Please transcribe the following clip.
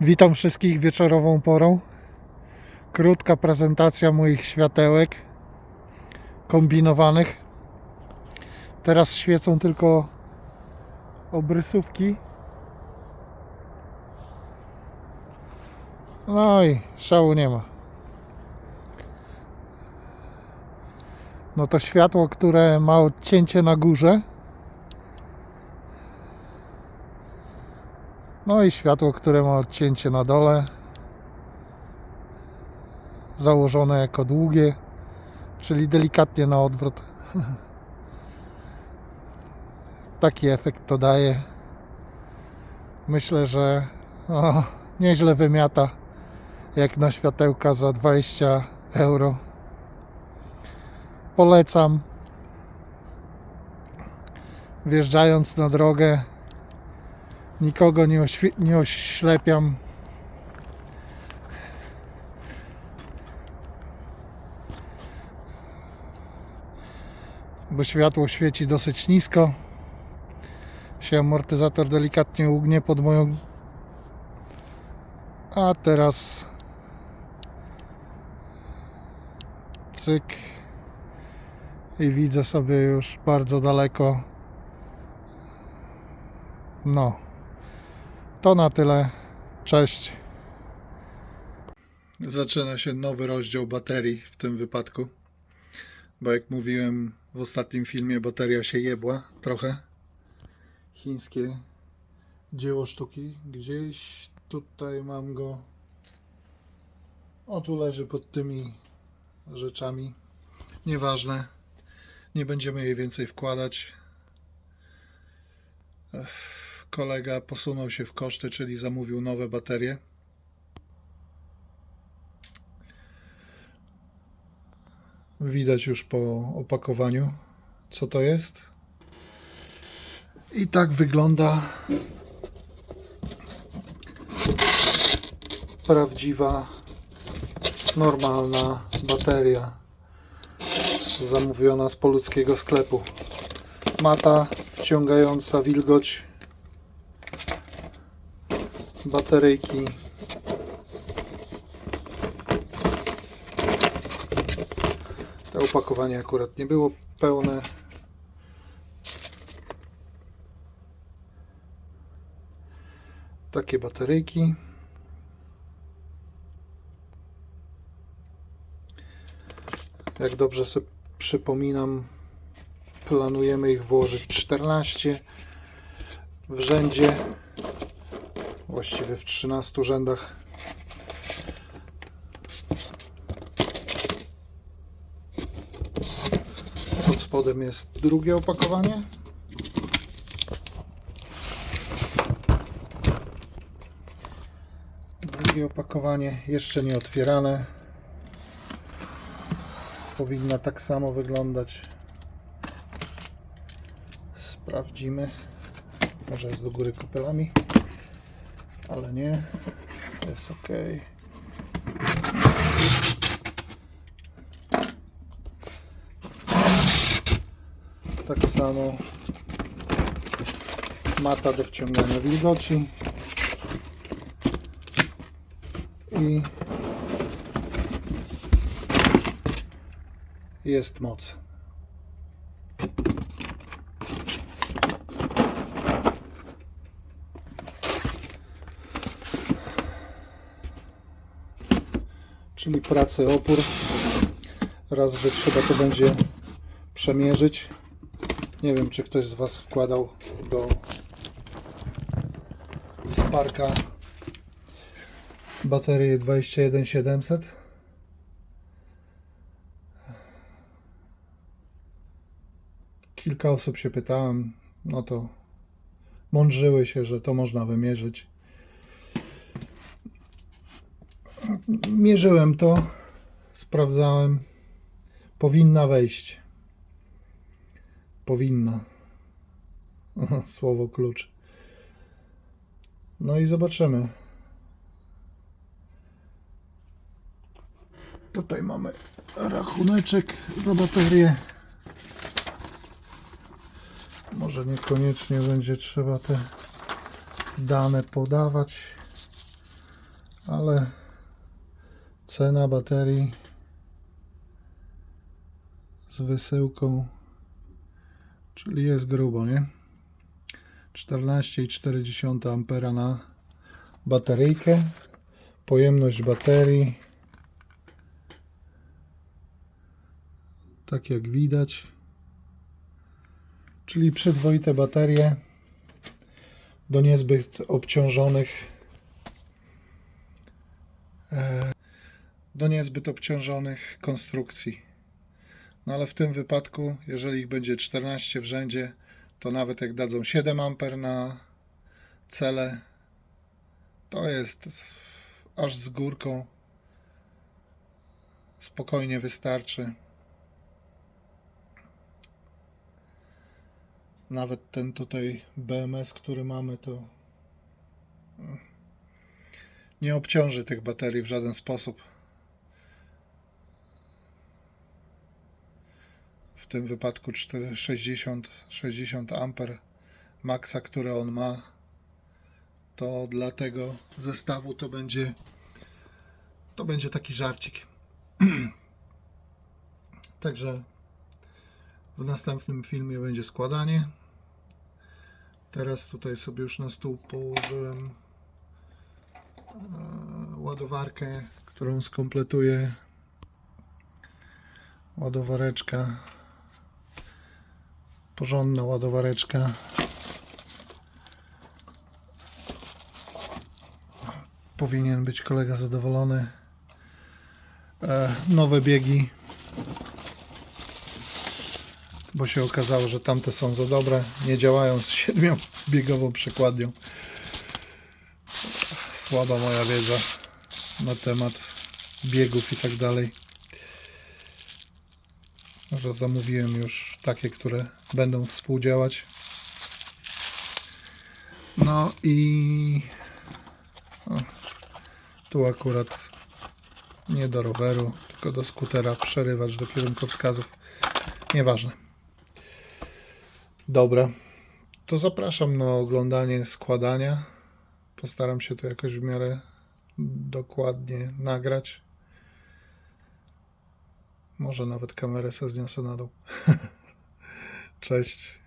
Witam wszystkich wieczorową porą. Krótka prezentacja moich światełek kombinowanych. Teraz świecą tylko obrysówki. No i szału nie ma. No to światło, które ma odcięcie na górze. No i światło, które ma odcięcie na dole. Założone jako długie, czyli delikatnie na odwrót. Taki efekt to daje. Myślę, że o, nieźle wymiata jak na światełka za 20 euro. Polecam. Wjeżdżając na drogę, nikogo nie, nie oślepiam. Bo światło świeci dosyć nisko. Się amortyzator delikatnie ugnie pod moją. A teraz. Cyk. I widzę sobie już bardzo daleko. No. To na tyle. Cześć. Zaczyna się nowy rozdział baterii w tym wypadku. Bo jak mówiłem w ostatnim filmie, bateria się jebła trochę. Chińskie dzieło sztuki. Gdzieś tutaj mam go. O, tu leży pod tymi rzeczami. Nieważne. Nie będziemy jej więcej wkładać. Ech kolega posunął się w koszty, czyli zamówił nowe baterie. Widać już po opakowaniu, co to jest. I tak wygląda prawdziwa, normalna bateria zamówiona z poludzkiego sklepu. Mata wciągająca wilgoć bateryjki. To opakowanie akurat nie było pełne. Takie bateryjki. Jak dobrze sobie przypominam, planujemy ich włożyć 14 w rzędzie właściwie w 13 rzędach. Pod spodem jest drugie opakowanie. Drugie opakowanie jeszcze nie otwierane. Powinna tak samo wyglądać. Sprawdzimy. Może jest do góry kopelami ale nie. Jest ok. Tak samo mata do wciągania wilgoci i jest moc. Czyli pracy opór. Raz, że trzeba to będzie przemierzyć. Nie wiem, czy ktoś z Was wkładał do Sparka baterię 21700. Kilka osób się pytałem, no to mądrzyły się, że to można wymierzyć. Mierzyłem to, sprawdzałem. Powinna wejść. Powinna. Słowo klucz. No i zobaczymy. Tutaj mamy rachuneczek za baterię. Może niekoniecznie będzie trzeba te dane podawać. ale cena baterii z wysyłką, czyli jest grubo, nie? 14,4 ampera na bateryjkę. Pojemność baterii tak jak widać. Czyli przyzwoite baterie do niezbyt obciążonych e, do niezbyt obciążonych konstrukcji. No ale w tym wypadku, jeżeli ich będzie 14 w rzędzie, to nawet jak dadzą 7 A na cele, to jest aż z górką spokojnie wystarczy. Nawet ten tutaj BMS, który mamy, to nie obciąży tych baterii w żaden sposób. Tym wypadku 4 60, 60 amper maksa, które on ma, to dla tego zestawu to będzie to będzie taki żarcik. Także w następnym filmie będzie składanie. Teraz tutaj sobie już na stół położyłem e, ładowarkę, którą skompletuję. Ładowareczka. Porządna ładowareczka. Powinien być kolega zadowolony. E, nowe biegi bo się okazało, że tamte są za dobre, nie działają z siedmiobiegową przekładnią. Słaba moja wiedza na temat biegów i tak dalej. Że zamówiłem już takie, które będą współdziałać. No i o, tu akurat nie do roweru, tylko do skutera przerywacz do kierunkowskazów. Nieważne. Dobra, to zapraszam na oglądanie składania. Postaram się to jakoś w miarę dokładnie nagrać. Może nawet kamerę se zniosę na dół. Cześć.